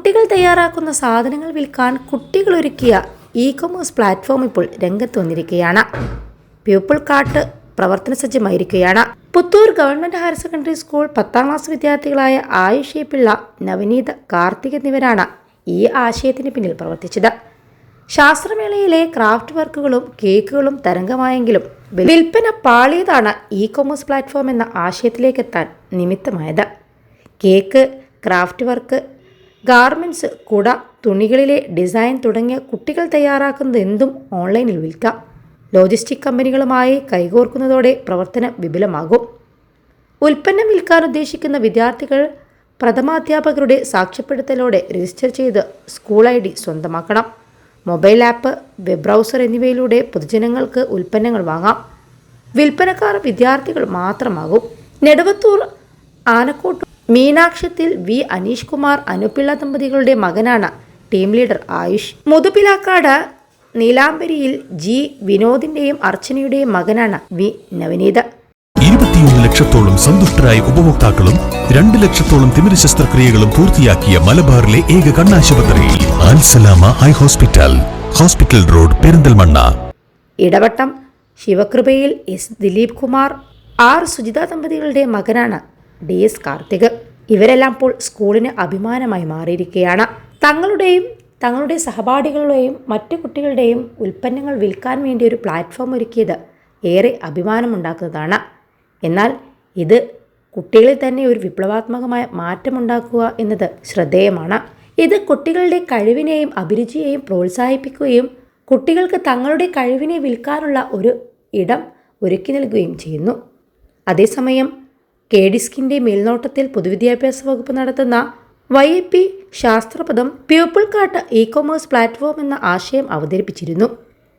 കുട്ടികൾ തയ്യാറാക്കുന്ന സാധനങ്ങൾ വിൽക്കാൻ കുട്ടികൾ ഒരുക്കിയ ഇ കൊമേഴ്സ് പ്ലാറ്റ്ഫോം ഇപ്പോൾ രംഗത്ത് വന്നിരിക്കുകയാണ്. പീപ്പിൾ കാർട്ട് പ്രവർത്തന സജ്ജമായിരിക്കുകയാണ്. Puthur government higher secondary school പത്താം ക്ലാസ് വിദ്യാർത്ഥികളായ ആയുഷി പിള്ള നവനീത് കാർത്തിക് എന്നിവരാണ് ഈ ആശയത്തിന് പിന്നിൽ പ്രവർത്തിച്ചത്. ശാസ്ത്രമേളയിലെ ക്രാഫ്റ്റ് വർക്കുകളും കേക്കുകളും തരംഗമായെങ്കിലും വിൽപ്പന പാളിയതാണ് ഇ കൊമേഴ്സ് പ്ലാറ്റ്ഫോം എന്ന ആശയത്തിലേക്ക് എത്താൻ നിമിത്തമായത്. കേക്ക് ക്രാഫ്റ്റ് വർക്ക് ഗാർമെന്റ്സ് കുട തുണികളിലെ ഡിസൈൻ തുടങ്ങിയ കുട്ടികൾ തയ്യാറാക്കുന്നത് എന്തും ഓൺലൈനിൽ വിൽക്കാം. ലോജിസ്റ്റിക് കമ്പനികളുമായി കൈകോർക്കുന്നതോടെ പ്രവർത്തനം വിപുലമാകും. ഉൽപ്പന്നം വിൽക്കാൻ ഉദ്ദേശിക്കുന്ന വിദ്യാർത്ഥികൾ പ്രഥമാധ്യാപകരുടെ സാക്ഷ്യപ്പെടുത്തലോടെ രജിസ്റ്റർ ചെയ്ത് സ്കൂൾ ഐ ഡി സ്വന്തമാക്കണം. മൊബൈൽ ആപ്പ് വെബ് ബ്രൗസർ എന്നിവയിലൂടെ പൊതുജനങ്ങൾക്ക് ഉൽപ്പന്നങ്ങൾ വാങ്ങാം. വിൽപ്പനക്കാർ വിദ്യാർത്ഥികൾ മാത്രമാകും. നെടുവത്തൂർ ആനക്കോട്ട് മീനാക്ഷത്തിൽ വി അനീഷ് കുമാർ അനുപിള്ള ദമ്പതികളുടെ മകനാണ് ടീം ലീഡർ ആയുഷ്. മുതുപിലാക്കാട് നീലാംബരിയിൽ ജി വിനോദിന്റെയും അർച്ചനയുടെയും മകനാണ് വി നവനീത്. ഇരുപത്തിയൊന്ന് ലക്ഷത്തോളം സന്തുഷ്ടരായ ഉപഭോക്താക്കളും രണ്ട് ലക്ഷത്തോളം തിമിര ശസ്ത്രക്രിയകളും പൂർത്തിയാക്കിയ മലബാറിലെ ഏക കണ്ണാശുപത്രി Al Salama eye hospital hospital road Perinthalmanna. Edavattom ശിവകൃപയിൽ S Dileep Kumar R Sujitha ദമ്പതികളുടെ മകനാണ് ഡി എസ് കാർത്തിക്. ഇവരെല്ലാം ഇപ്പോൾ സ്കൂളിന് അഭിമാനമായി മാറിയിരിക്കുകയാണ്. തങ്ങളുടെയും തങ്ങളുടെ സഹപാഠികളുടെയും മറ്റു കുട്ടികളുടെയും ഉൽപ്പന്നങ്ങൾ വിൽക്കാൻ വേണ്ടി ഒരു പ്ലാറ്റ്ഫോം ഒരുക്കിയത് ഏറെ അഭിമാനമുണ്ടാക്കുന്നതാണ്. എന്നാൽ ഇത് കുട്ടികളിൽ തന്നെ ഒരു വിപ്ലവാത്മകമായ മാറ്റമുണ്ടാക്കുക എന്നത് ശ്രദ്ധേയമാണ്. ഇത് കുട്ടികളുടെ കഴിവിനെയും അഭിരുചിയെയും പ്രോത്സാഹിപ്പിക്കുകയും കുട്ടികൾക്ക് തങ്ങളുടെ കഴിവിനെ വിൽക്കാനുള്ള ഒരു ഇടം ഒരുക്കി നൽകുകയും ചെയ്യുന്നു. അതേസമയം കെ ഡിസ്കിന്റെ മേൽനോട്ടത്തിൽ പൊതുവിദ്യാഭ്യാസ വകുപ്പ് നടത്തുന്ന വൈ എ പി ശാസ്ത്രപദം people cart E commerce platform എന്ന ആശയം അവതരിപ്പിച്ചിരുന്നു.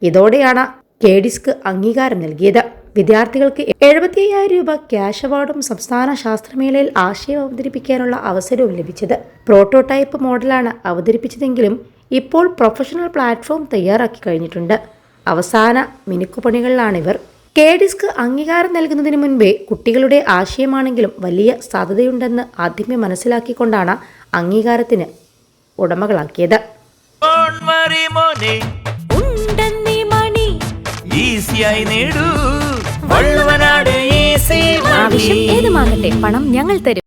ഇതോടെയാണ് കെ ഡിസ്ക് അംഗീകാരം നൽകിയത്. വിദ്യാർത്ഥികൾക്ക് എഴുപത്തി അയ്യായിരം രൂപ ക്യാഷ് അവാർഡും സംസ്ഥാന ശാസ്ത്രമേളയിൽ ആശയം അവതരിപ്പിക്കാനുള്ള അവസരവും ലഭിച്ചത്. പ്രോട്ടോടൈപ്പ് മോഡലാണ് അവതരിപ്പിച്ചതെങ്കിലും ഇപ്പോൾ പ്രൊഫഷണൽ പ്ലാറ്റ്ഫോം തയ്യാറാക്കി കഴിഞ്ഞിട്ടുണ്ട്. അവസാന മിനുക്കുപണികളിലാണിവർ കെ ഡിസ്ക് അംഗീകാരം നൽകുന്നതിന് മുൻപേ കുട്ടികളുടെ ആശയമാണെങ്കിലും വലിയ സാധ്യതയുണ്ടെന്ന് ആദ്യമേ മനസ്സിലാക്കിക്കൊണ്ടാണ് അംഗീകാരത്തിന് ഉടമകളാക്കിയത്. ആവശ്യം ഏതുമാകട്ടെ പണം ഞങ്ങൾ തരും.